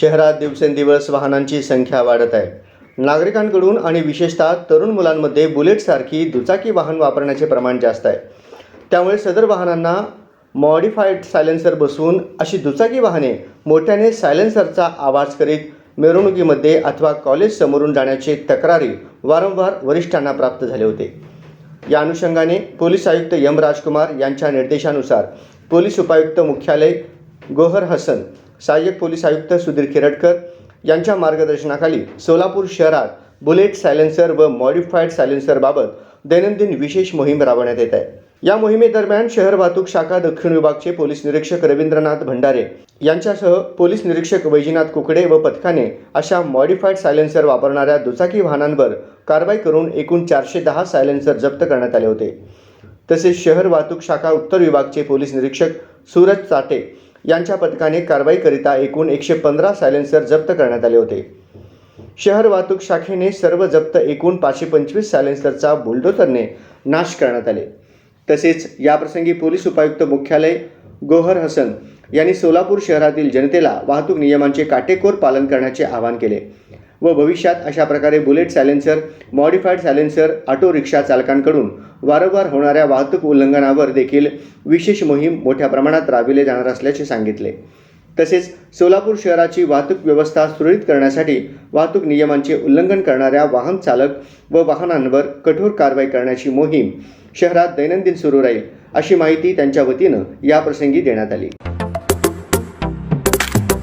शहरात दिवसेंदिवस वाहनांची संख्या वाढत आहे. नागरिकांकडून आणि विशेषतः तरुण मुलांमध्ये बुलेटसारखी दुचाकी वाहन वापरण्याचे प्रमाण जास्त आहे. त्यामुळे सदर वाहनांना मॉडिफाईड सायलेन्सर बसवून अशी दुचाकी वाहने मोठ्याने सायलेन्सरचा आवाज करीत मिरवणुकीमध्ये अथवा कॉलेज समोरून जाण्याचे तक्रारी वारंवार वरिष्ठांना प्राप्त झाले होते. या अनुषंगाने पोलीस आयुक्त यम राजकुमार यांच्या निर्देशानुसार पोलीस उपायुक्त मुख्यालय गोहर हसन सहाय्यक पोलीस आयुक्त सुधीर खिरटकर यांच्या मार्गदर्शनाखाली सोलापूर शहरात बुलेट सायलेन्सर व मॉडिफाईड सायलेन्सरबाबत दैनंदिन विशेष मोहीम राबवण्यात येत आहे. या मोहिमेदरम्यान शहर वाहतूक शाखा दक्षिण विभागचे पोलीस निरीक्षक रवींद्रनाथ भंडारे यांच्यासह पोलीस निरीक्षक वैजनाथ कुकडे व पथकाने अशा मॉडिफाईड सायलेन्सर वापरणाऱ्या दुचाकी वाहनांवर कारवाई करून एकूण चारशे दहा सायलेन्सर जप्त करण्यात आले होते. तसेच शहर वाहतूक शाखा उत्तर विभागचे पोलीस निरीक्षक सूरज चाटे यांच्या पथकाने कारवाईकरिता एकूण एकशे पंधरा सायलेन्सर जप्त करण्यात आले होते. शहर वाहतूक शाखेने सर्व जप्त एकूण पाचशे पंचवीस सायलेन्सरचा बुलडोझरने नाश करण्यात आले. तसेच याप्रसंगी पोलीस उपायुक्त मुख्यालय गोहर हसन यांनी सोलापूर शहरातील जनतेला वाहतूक नियमांचे काटेकोर पालन करण्याचे आवाहन केले. व भविष्यात अशा प्रकारे bullet silencer modified silencer auto rickshaw चालकांकडून वारंवार होणाऱ्या वाहतूक उल्लंघनावर देखील विशेष मोहीम मोठ्या प्रमाणात राबविले जाणार असल्याचे सांगितले. तसेच सोलापूर शहराची वाहतूक व्यवस्था सुरळीत करण्यासाठी वाहतूक नियमांचे उल्लंघन करणाऱ्या वाहन चालक व वाहनांवर कठोर कारवाई करण्याची मोहीम शहरात दैनंदिन सुरू राहील अशी माहिती त्यांच्या वतीनं याप्रसंगी देण्यात आली.